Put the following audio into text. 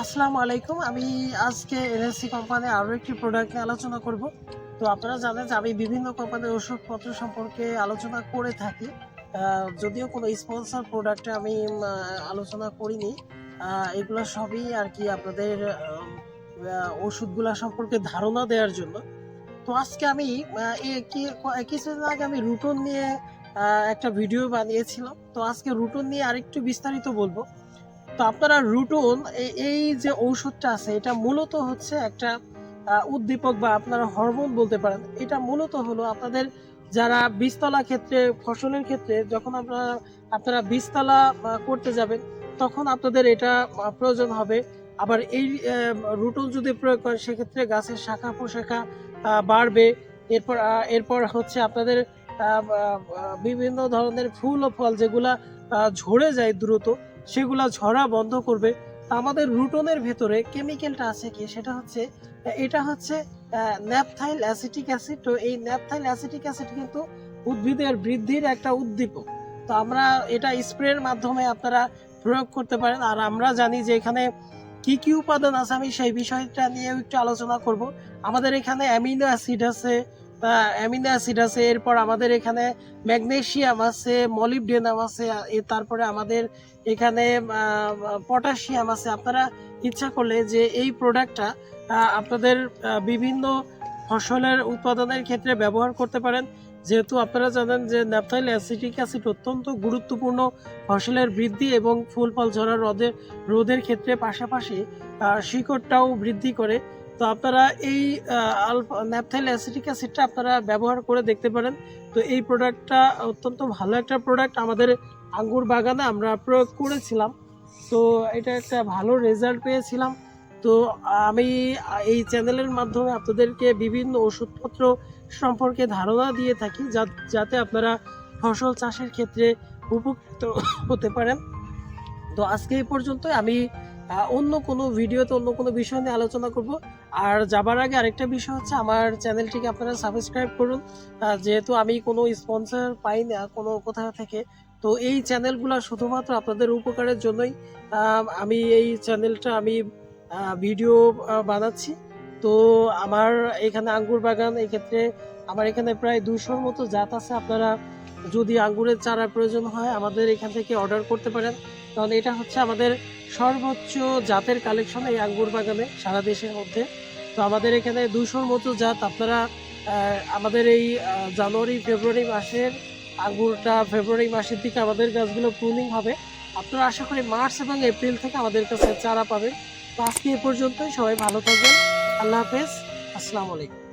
আসসালামু আলাইকুম। আমি আজকে এনএসসি কোম্পানি আরও একটি প্রোডাক্ট নিয়ে আলোচনা করব। তো আপনারা জানেন যে আমি বিভিন্ন কোম্পানির ওষুধপত্র সম্পর্কে আলোচনা করে থাকি। যদিও কোনো স্পন্সর প্রোডাক্টে আমি আলোচনা করিনি। এগুলো সবই আর কি আপনাদের আহ, সম্পর্কে ধারণা দেওয়ার জন্য। তো আজকে আমি কিছুদিন আগে আমি রুটন নিয়ে একটা ভিডিও বানিয়েছিলাম। তো আজকে রুটন নিয়ে আরেকটু বিস্তারিত বলব। তো আপনারা রুটন এই যে ঔষধটা আছে, এটা মূলত হচ্ছে একটা উদ্দীপক বা আপনারা হরমোন বলতে পারেন। এটা মূলত হলো আপনাদের যারা বীজতলা ক্ষেত্রে, ফসলের ক্ষেত্রে যখন আপনারা আপনারা বীজতলা করতে যাবেন, তখন আপনাদের এটা প্রয়োজন হবে। আবার এই রুটন যদি প্রয়োগ করেন, সেক্ষেত্রে গাছের শাখা প্রশাখা বাড়বে। এরপর এরপর হচ্ছে আপনাদের বিভিন্ন ধরনের ফুল ও ফল যেগুলা ঝরে যায় দ্রুত সেগুলা ঝরা বন্ধ করবে। আমাদের রুটনের ভেতরে কেমিক্যালটা আছে কি? সেটা হচ্ছে, এটা হচ্ছে ন্যাপথাইল অ্যাসিটিক অ্যাসিড। তো এই ন্যাপথাইল অ্যাসিটিক অ্যাসিড কিন্তু উদ্ভিদের বৃদ্ধির একটা উদ্দীপক। তো আমরা এটা স্প্রের মাধ্যমে আপনারা প্রয়োগ করতে পারেন। আর আমরা জানি যে এখানে কি কি উপাদান আছে, আমি সেই বিষয়টা নিয়েও একটু আলোচনা করব। আমাদের এখানে অ্যামিনো অ্যাসিড আছে অ্যামিনো অ্যাসিড আছে, এরপর আমাদের এখানে ম্যাগনেসিয়াম আছে, মলিবডেনাম আছে তারপরে আমাদের এখানে পটাশিয়াম আছে। আপনারা ইচ্ছা করলে যে এই প্রোডাক্টটা আপনাদের বিভিন্ন ফসলের উৎপাদনের ক্ষেত্রে ব্যবহার করতে পারেন। যেহেতু আপনারা জানেন যে ন্যাপথাইল অ্যাসিটিক অ্যাসিড অত্যন্ত গুরুত্বপূর্ণ ফসলের বৃদ্ধি এবং ফুল ফল ঝরা রোদের রোদের ক্ষেত্রে পাশাপাশি শিকড়টাও বৃদ্ধি করে। তো আপনারা এই আলফা, ন্যাপথাইল অ্যাসিটিক অ্যাসিডটা আপনারা ব্যবহার করে দেখতে পারেন। তো এই প্রোডাক্টটা অত্যন্ত ভালো একটা প্রোডাক্ট। আমাদের আঙ্গুর বাগানে আমরা প্রয়োগ করেছিলাম। তো এটা একটা ভালো রেজাল্ট পেয়েছিলাম। তো আমি এই চ্যানেলের মাধ্যমে আপনাদেরকে বিভিন্ন ওষুধপত্র সম্পর্কে ধারণা দিয়ে থাকি, যা- যাতে আপনারা ফসল চাষের ক্ষেত্রে উপকৃত হতে পারেন। তো আজকে এই পর্যন্ত আমি অন্য কোনো ভিডিওতে অন্য কোনো বিষয় নিয়ে আলোচনা করব। আর যাবার আগে আরেকটা বিষয় হচ্ছে, আমার চ্যানেলটিকে আপনারা সাবস্ক্রাইব করুন। যেহেতু আমি কোনো স্পন্সর পাই না কোনো কোথাও থেকে, তো এই চ্যানেলগুলো শুধুমাত্র আপনাদের উপকারের জন্যই আমি এই চ্যানেলটা আমি ভিডিও বানাচ্ছি। তো আমার এখানে আঙ্গুর বাগান, এক্ষেত্রে আমার এখানে প্রায় দুশোর মতো জাত আছে। আপনারা যদি আঙ্গুরের চারা প্রয়োজন হয়, আমাদের এখান থেকে অর্ডার করতে পারেন। কারণ এটা হচ্ছে আমাদের সর্বোচ্চ জাতের কালেকশন এই আঙ্গুর বাগানে সারা দেশের মধ্যে। তো আমাদের এখানে দুশোর মতো জাত। আপনারা আমাদের এই জানুয়ারি, ফেব্রুয়ারি মাসের আঙ্গুরটা ফেব্রুয়ারি মাসের দিকে আমাদের গাছগুলো প্রুনিং হবে। আপনারা আশা করি মার্চ এবং এপ্রিল থেকে আমাদের কাছে চারা পাবেন। তো আজকে এ পর্যন্তই। সবাই ভালো থাকবেন। আল্লাহ হাফেজ। আসসালামু আলাইকুম।